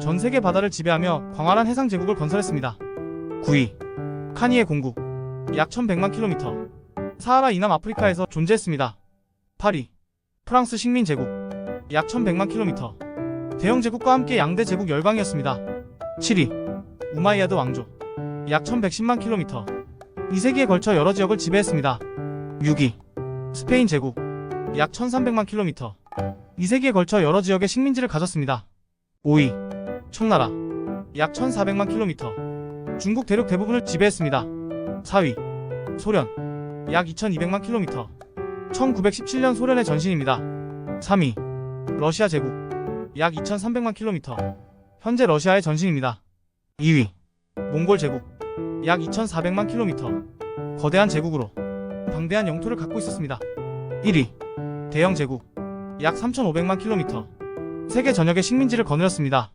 전 세계 바다를 지배하며 광활한 해상 제국을 건설했습니다. 9위 카니의 공국 약 1100만 킬로미터 사하라 이남 아프리카에서 존재했습니다. 8위 프랑스 식민 제국 약 1100만 킬로미터 대영 제국과 함께 양대 제국 열강이었습니다. 7위 우마이야드 왕조 약 1110만 킬로미터 2세기에 걸쳐 여러 지역을 지배했습니다. 6위 스페인 제국 약 1300만 킬로미터 2세기에 걸쳐 여러 지역의 식민지를 가졌습니다. 5위 청나라 약 1400만 킬로미터 중국 대륙 대부분을 지배했습니다. 4위 소련 약 2200만 킬로미터 1917년 소련의 전신입니다. 3위 러시아 제국 약 2300만 킬로미터 현재 러시아의 전신입니다. 2위 몽골 제국 약 2400만 킬로미터 거대한 제국으로 방대한 영토를 갖고 있었습니다. 1위 대영 제국 약 3500만 킬로미터 세계 전역의 식민지를 거느렸습니다.